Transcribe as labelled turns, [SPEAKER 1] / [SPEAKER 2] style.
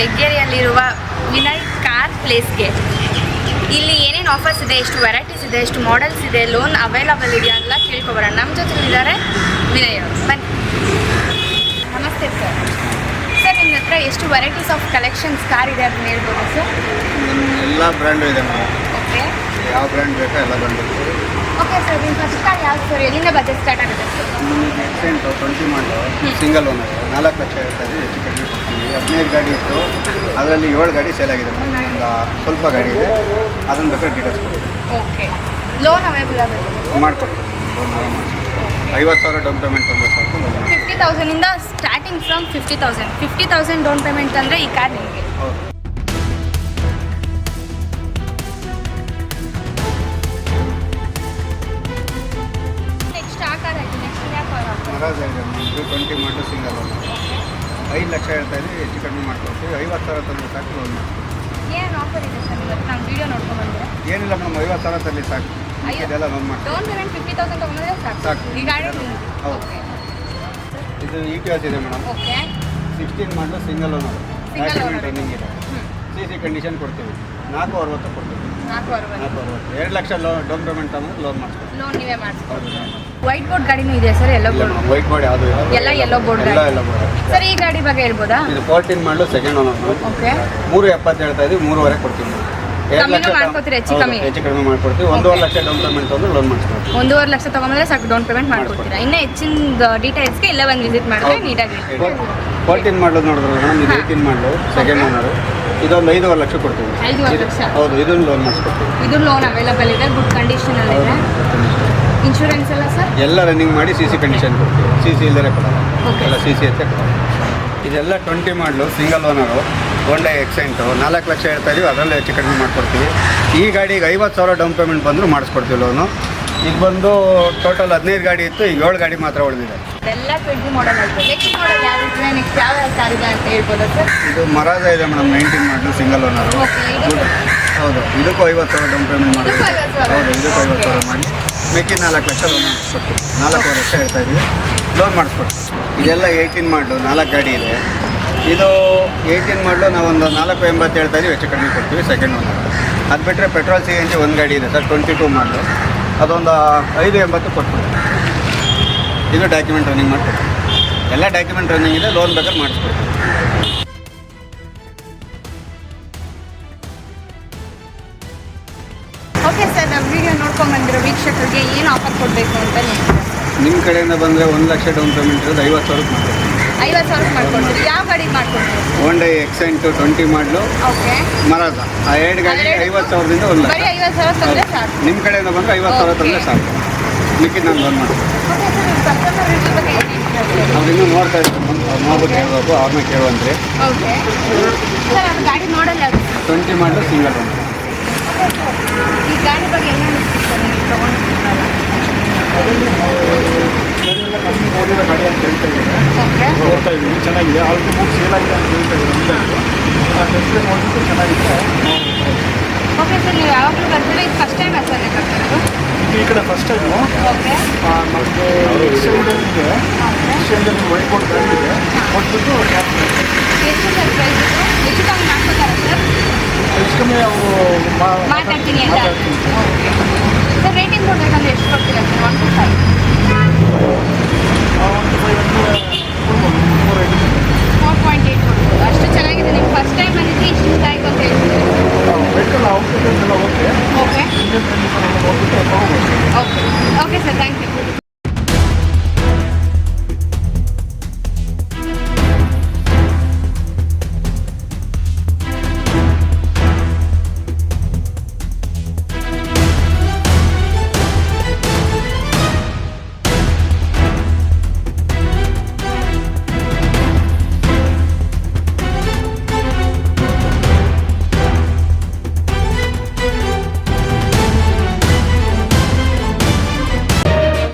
[SPEAKER 1] ಲೆಗ್ಗೇರಿಯಲ್ಲಿರುವ Vinay car ಪ್ಲೇಸ್ಗೆ. ಇಲ್ಲಿ ಏನೇನು ಆಫರ್ಸ್ ಇದೆ ಎಷ್ಟು ವೆರೈಟೀಸ್ ಇದೆ ಎಷ್ಟು ಮಾಡೆಲ್ಸ್ ಇದೆ ಲೋನ್ ಅವೈಲಬಲ್ ಇದೆಯಾ ಎಲ್ಲ ಕೇಳ್ಕೊಬರೋಣ ನಮ್ಮ ಜೊತೆ ಇದ್ದಾರೆ ವಿನಯ್ ಅವರು. ಬನ್ನಿ. ನಮಸ್ತೆ ಸರ್. ಸರ್ ನಿಮ್ಮ ಹತ್ರ ಎಷ್ಟು ವೆರೈಟೀಸ್ ಆಫ್ ಕಲೆಕ್ಷನ್ಸ್ ಕಾರ್ ಇದೆ ಅದನ್ನ ಹೇಳ್ಬೋದು ಸರ್?
[SPEAKER 2] ಎಲ್ಲ ಬ್ರ್ಯಾಂಡು ಇದೆ
[SPEAKER 1] ಓಕೆ
[SPEAKER 2] ಯಾವ ಬ್ರ್ಯಾಂಡ್ ಬೇಕೋ ಎಲ್ಲ ಬ್ರ್ಯಾಂಡ್ ಇರ್ತದೆ
[SPEAKER 1] ಓಕೆ ಸರ್ ನಿಮ್ಮ ಫಸ್ಟ್ ಕಾರ್ ಯಾವ್ದು ಸರ್ ಎಲ್ಲಿಂದ ಬಜೆಟ್ ಸ್ಟಾರ್ಟ್ ಆಗುತ್ತೆ. ಸರ್
[SPEAKER 2] ನಿಮಗೆ Xcent twenty model? Single owner ನಾಲ್ಕು ಲಕ್ಷ ಇರ್ತದೆ ಹೆಚ್ಚು ಕಡಿಮೆ ಕೊಡ್ತೀವಿ ಹದಿನೈದು ಗಾಡಿ ಇತ್ತು. ಅದರಲ್ಲಿ ಏಳು ಗಾಡಿ ಸೇಲ್ ಆಗಿದೆ. ಒಂದು ಸ್ವಲ್ಪ ಗಾಡಿ ಇದೆ. ಅದನ್ನು ಬೇಕಾದ್ರೆ ಡೀಟೇಲ್ಸ್ ಕೊಡ್ತೀವಿ
[SPEAKER 1] ಓಕೆ ಲೋನ್ ಅವೈಲೇಬಲ್ ಆಗುತ್ತೆ.
[SPEAKER 2] ಮಾಡ್ಕೊಡ್ತೀವಿ ಲೋನ್ ಮಾಡ್ತೀವಿ ಐವತ್ತು ಸಾವಿರ ಡೌನ್ ಪೇಮೆಂಟ್ loan. ಮಾಡ್ತೀವಿ.
[SPEAKER 1] Fifty ತೌಸಂಡಿಂದ starting from fifty thousand fifty thousand down payment ಅಂದರೆ ಈ ಕಾರ್ ನಿಮಗೆ.
[SPEAKER 2] ಹೌದು. ಮರಾಜ್ ಇದೆ. ನಮ್ಮದು ಟ್ವೆಂಟಿ ಮಾಡಲು ಸಿಂಗಲ್ ಐದು ಲಕ್ಷ ಹೇಳ್ತಾ ಇದ್ದೀವಿ ಹೆಚ್ಚು ಕಡಿಮೆ ಮಾಡ್ಕೊಡ್ತೀವಿ. ಐವತ್ತು ಸಾವಿರ ತಂದರೆ ಸಾಕು ಲೋನ್ ಮಾಡ್ತೀವಿ
[SPEAKER 1] ಏನು ಆಫರ್ ಇದೆ ಸರ್ ಇವತ್ತು? ನಾವು ವೀಡಿಯೋ ನೋಡ್ಕೊಂಡು ಬಂದರೆ.
[SPEAKER 2] ಏನಿಲ್ಲ ಮೇಡಮ್ ಐವತ್ತು ಸಾವಿರ ತರಲಿ ಸಾಕು? ಇದೆಲ್ಲ ಲೋನ್ ಮಾಡ್ತೀವಿ.
[SPEAKER 1] ಡೌನ್ ಪೇಮೆಂಟ್ ಫಿಫ್ಟಿ ತೌಸಂಡ್ ತೊಗೊಂಡ್ರೆ ಸಾಕು.
[SPEAKER 2] ಸಾಕು.
[SPEAKER 1] ಈ ಗಾಡಿ
[SPEAKER 2] ಹೌದು. ಇದು ಇ ಪಿ ಎಸ್ ಇದೆ madam.
[SPEAKER 1] Okay
[SPEAKER 2] sixteen model single loan
[SPEAKER 1] ಅದು.
[SPEAKER 2] Document
[SPEAKER 1] owner.
[SPEAKER 2] ರನ್ನಿಂಗ್ ಇದೆ. ಸಿ ಸಿ ಕಂಡೀಷನ್ ಕೊಡ್ತೀವಿ. ನಾಲ್ಕು ಅರವತ್ತು ಕೊಡ್ತೀವಿ.
[SPEAKER 1] ನಾಲ್ಕು
[SPEAKER 2] ಎರಡು ಲಕ್ಷ ಲೋನ್ ಡೌನ್ ಪೇಮೆಂಟ್ ಅಂದ್ರೆ ಲೋನ್ ಮಾಡ್ತೀವಿ
[SPEAKER 1] ಲೋನ್ ನೀವೇ ಮಾಡಿಸ್ಬೋದು ವೈಟ್ ಬೋರ್ಡ್ ಗಾಡಿನೂ ಇದೆ sir yellow board
[SPEAKER 2] white board ಯಾವುದು
[SPEAKER 1] ಎಲ್ಲ ಎಲ್ಲೋ ಬೋರ್ಡ್
[SPEAKER 2] ಎಲ್ಲ. ಎಲ್ಲ ಬೋರ್ಡ್
[SPEAKER 1] ಸರ್ ಈ ಗಾಡಿ ಬಗ್ಗೆ ಹೇಳ್ಬೋದಾ?
[SPEAKER 2] ಇದು ಫೋರ್ಟೀನ್ ಮಾಡಲು ಸೆಕೆಂಡ್ ಓನರ್
[SPEAKER 1] ಓಕೆ
[SPEAKER 2] ಮೂರು ಎಪ್ಪತ್ತು ಹೇಳ್ತಾ ಇದ್ದೀವಿ ಮೂರುವರೆ ಕೊಡ್ತೀವಿ. ಎರಡು ಲಕ್ಷ
[SPEAKER 1] ಮಾಡ್ಕೊತೀರಿ, ಹೆಚ್ಚು ಕಮ್ಮಿ?
[SPEAKER 2] ಹೆಚ್ಚು ಕಡಿಮೆ ಮಾಡ್ಕೊಡ್ತೀವಿ. ಒಂದೂವರೆ ಲಕ್ಷ ಡೌನ್ ಪೇಮೆಂಟ್ ಅಂದ್ರೆ ಲೋನ್ ಮಾಡಿಸ್ಕೊಡ್ತೀವಿ
[SPEAKER 1] ಒಂದೂವರೆ ಲಕ್ಷ ತಗೊಂಡ್ರೆ ಸಾಕು ಡೌನ್ ಪೇಮೆಂಟ್ ಮಾಡ್ಕೊಡ್ತೀರಾ? ಇನ್ನೂ ಹೆಚ್ಚಿನ ಡೀಟೇಲ್ಸ್ಗೆ ಎಲ್ಲ ಒಂದು ವಿಸಿಟ್ ಮಾಡಿದ್ರೆ ನೀಟಾಗಿ
[SPEAKER 2] ಫೋರ್ಟೀನ್ ಮಾಡಲು ನೋಡಿದ್ರು ಮೇಡಮ್ ಇದು. ಏಯ್ಟೀನ್ ಮಾಡಲು ಸೆಕೆಂಡ್ ಓನರು ಇದೊಂದು ಐದೂವರೆ ಲಕ್ಷ ಕೊಡ್ತೀವಿ.
[SPEAKER 1] ಐದೂವರೆ ಲಕ್ಷ?
[SPEAKER 2] ಹೌದು ಇದನ್ನು ಲೋನ್ ಮಾಡಿಸ್ಕೊಡ್ತೀವಿ.
[SPEAKER 1] ಇದು ಲೋನ್ ಅವೈಲಬಲ್ ಇದೆ ಗುಡ್ ಕಂಡೀಷನ್ ಅಲ್ಲಿ ಇದೆ. ಇನ್ಶೂರೆನ್ಸ್ ಎಲ್ಲ ಸರ್?
[SPEAKER 2] ಎಲ್ಲ ರನ್ನಿಂಗ್ ಮಾಡಿ ಸಿ ಸಿ ಕಂಡೀಷನ್ ಕೊಡ್ತೀವಿ. ಸಿ ಸಿ ಇಲ್ಲದೆ ಕೊಡೋಲ್ಲ. ಎಲ್ಲ ಸಿ ಸಿ ಅಂತ ಕೊಡಲ್ಲ. ಇದೆಲ್ಲ ಟ್ವೆಂಟಿ ಮಾಡಲು ಸಿಂಗಲ್ ಓನರು ಒಳ್ಳೆ ಎಕ್ಸೆಂಟು ನಾಲ್ಕು ಲಕ್ಷ ಹೇಳ್ತಾ ಇದೀವಿ ಅದರಲ್ಲೇ ಹೆಚ್ಚು ಕಡಿಮೆ ಮಾಡಿಕೊಡ್ತೀವಿ. ಈ ಗಾಡಿಗೆ ಐವತ್ತು ಸಾವಿರ ಡೌನ್ ಪೇಮೆಂಟ್ ಬಂದರೂ ಮಾಡಿಸ್ಕೊಡ್ತೀವಿ ಲೋನು ಈಗ ಬಂದು ಟೋಟಲ್ ಹದಿನೈದು ಗಾಡಿ ಇತ್ತು ಈಗ ಏಳು ಗಾಡಿ ಮಾತ್ರ ಉಳಿದಿದೆ.
[SPEAKER 1] ಎಲ್ಲ ಟ್ವೆಂಟಿ ಮಾಡೆಲ್ ಆಯ್ತು. ನೆಕ್ಸ್ಟ್ ಮಾಡೆಲ್ ಯಾವ್ದು ಇದೆ ನೆಕ್ಸ್ಟ್ ಯಾವ ಯಾವ ಕಾರ್ ಇದೆ ಅಂತ ಹೇಳ್ಬೋದಾ ಸರ್
[SPEAKER 2] ಇದು ಮರಾಜ ಇದೆ madam nineteen model single owner ಹೌದು ಇದಕ್ಕೂ ಐವತ್ತು ಸಾವಿರ ಡೌನ್ ಪೇಮೆಂಟ್ ಮಾಡಿ? ಹೌದು ಇದಕ್ಕೂ ಐವತ್ತು ಸಾವಿರ ಮಾಡಿ. ಮಿಕ್ಕಿ ನಾಲ್ಕು ಲಕ್ಷ ಲೋನ್ ಮಾಡಿಸ್ಕೊಡ್ತೀವಿ ನಾಲ್ಕೂವರೆ ಲಕ್ಷ ಹೇಳ್ತಾ ಇದ್ದೀವಿ ಲೋನ್ ಮಾಡಿಸ್ಕೊಡಿ ಇದೆಲ್ಲ ಏಯ್ಟೀನ್ ಮಾಡಲು ನಾಲ್ಕು ಗಾಡಿ ಇದೆ. ಇದು ಏಯ್ಟೀನ್ ಮಾಡಲು ನಾವೊಂದು ನಾಲ್ಕು ಎಂಬತ್ತು ಹೇಳ್ತಾ ಇದೀವಿ ಹೆಚ್ಚು ಕಡಿಮೆ ಕೊಡ್ತೀವಿ ಸೆಕೆಂಡ್ ಓನರ್ ಅದು ಬಿಟ್ಟರೆ ಪೆಟ್ರೋಲ್ ಸಿ ಎನ್ ಜಿ ಒಂದು ಗಾಡಿ ಇದೆ ಸರ್ ಟ್ವೆಂಟಿ ಟೂ ಮಾಡಲು ಅದೊಂದು ಐದು ಎಂಬತ್ತು ಕೊಟ್ಬಿಡ್ತೀವಿ ಇದು ಡಾಕ್ಯುಮೆಂಟ್ ರನ್ನಿಂಗ್ ಮಾಡಿಕೊಡ್ತೀವಿ ಎಲ್ಲ ಡಾಕ್ಯುಮೆಂಟ್ ರನ್ನಿಂಗ್ ಇದೆ ಲೋನ್ ಬೇಕಾದ್ರೆ ಮಾಡಿಸ್ಕೊಡ್ತೀವಿ
[SPEAKER 1] ಓಕೆ ಸರ್ ನಮ್ಮ ವಿಡಿಯೋ ನೋಡ್ಕೊಂಡು ಬಂದಿರೋ ವೀಕ್ಷಕರಿಗೆ ಏನು ಆಫರ್ ಕೊಡಬೇಕು ಅಂತ
[SPEAKER 2] ನಿಮ್ಮ ಕಡೆಯಿಂದ ಬಂದರೆ ಒಂದು ಲಕ್ಷ ಡೌನ್ ಪೇಮೆಂಟ್ ಇರೋದು ಐವತ್ತು ಸಾವಿರಕ್ಕೆ ಮಾಡ್ಕೊಡ್ತೀವಿ
[SPEAKER 1] ಐವತ್ತು ಸಾವಿರ ಮಾಡ್ಕೊಡ್ತೀರಿ ಯಾವ ಗಾಡಿ ಮಾಡ್ಕೊಡ್ತೀರಿ?
[SPEAKER 2] Hyundai Xcent twenty model
[SPEAKER 1] okay.
[SPEAKER 2] ಮರದ ಆ ಎರಡು ಗಾಡಿ? ಐವತ್ತು ಸಾವಿರದಿಂದ ಒಂದು
[SPEAKER 1] ಬರೀ
[SPEAKER 2] ಲಕ್ಷ
[SPEAKER 1] ಐವತ್ತು ಸಾವಿರ ತಂದರೆ ಸಾಕು.
[SPEAKER 2] ನಿಮ್ಮ ಕಡೆಯಿಂದ ಬಂದ್ರೆ ಐವತ್ತು ಸಾವಿರ ತಂದರೆ. ಸಾಕು. ಮಿಕ್ಕಿದ ನಾನು ಲೋನ್ ಮಾಡ್ತೀನಿ.
[SPEAKER 1] ಓಕೆ ಸರ್ ನಿಮ್ಮ ಕಸ್ಟಮರ್ ರಿವ್ಯೂ ಬಗ್ಗೆ ಏನು ಹೇಳ್ತೀರಾ
[SPEAKER 2] ಅವ್ರು ಇನ್ನೂ ನೋಡ್ತಾ ಇರ್ತಾರೆ ಅವ್ರು ನೋಡ್ಬಿಟ್ಟು ಹೇಳ್ಬೇಕು. ಅವ್ರನ್ನ ಕೇಳುವಂತ್ರಿ.
[SPEAKER 1] ಓಕೆ. ಸರ್ ಅದು ಗಾಡಿ ನೋಡಲ್ಲ
[SPEAKER 2] ಟ್ವೆಂಟಿ ಮಾಡಲು ಸಿಂಗಲ್ ಒಂದು
[SPEAKER 1] ಈ ಗಾಡಿ ಬಗ್ಗೆ ಏನು ಅನಿಸ್ತು ಸರ್ ನೀವು ತೊಗೊಂಡಿದ್ದೀರಲ್ಲ
[SPEAKER 2] ಕಮ್ಮಿ ನೋಡಿರೋ ಗಾಡಿ ಅಂತ ಹೇಳ್ತಾ ಇದ್ದಾರೆ
[SPEAKER 1] ಓಕೆ
[SPEAKER 2] ನೋಡ್ತಾ ಇದ್ದೀವಿ ಚೆನ್ನಾಗಿದೆ ಆಲ್ರೆಡಿ ಬುಕ್ ಸೇಲ್ ಆಗಿದೆ ಅಂತ ಹೇಳ್ತಾ ಇದ್ದಾರೆ ಆ ಡಿಸ್ಪ್ಲೇ ನೋಡಿಬಿಟ್ಟು ಚೆನ್ನಾಗಿದೆ
[SPEAKER 1] ಓಕೆ ಸರ್ ನೀವು ಯಾವಾಗಲೂ ಬರ್ತೀರಾ? ಇದು ಫಸ್ಟ್ ಟೈಮ್ ಸರ್ ನೀವು ಬರ್ತಿರೋದು
[SPEAKER 2] ಈ ಕಡೆ ಫಸ್ಟ್ ಟೈಮು
[SPEAKER 1] ಓಕೆ
[SPEAKER 2] ನಮಗೆ ಎಕ್ಸ್ಚೇಂಜ್ ಇದೆ. ಎಕ್ಸ್ಚೇಂಜಲ್ಲಿ ವೈಟ್ ಬೋರ್ಡ್ ಇದೆ. ಕೊಟ್ಬಿಟ್ಟು
[SPEAKER 1] ಎಷ್ಟು ಸರ್ ಪ್ರೈಸ್ ಕಮ್ಮಿ ಮಾಡ್ಕೋತಾರಾ ಸರ್
[SPEAKER 2] ಹೆಚ್ಚು ಕಮ್ಮಿ ಅವರು
[SPEAKER 1] ಮಾತಾಡ್ತೀನಿ ಅಂತ. ಓಕೆ ಸರ್ ರೇಟಿಂಗ್ ಕೊಡಬೇಕಂದ್ರೆ ಎಷ್ಟು ಕೊಡ್ತೀರಾ sir one two five four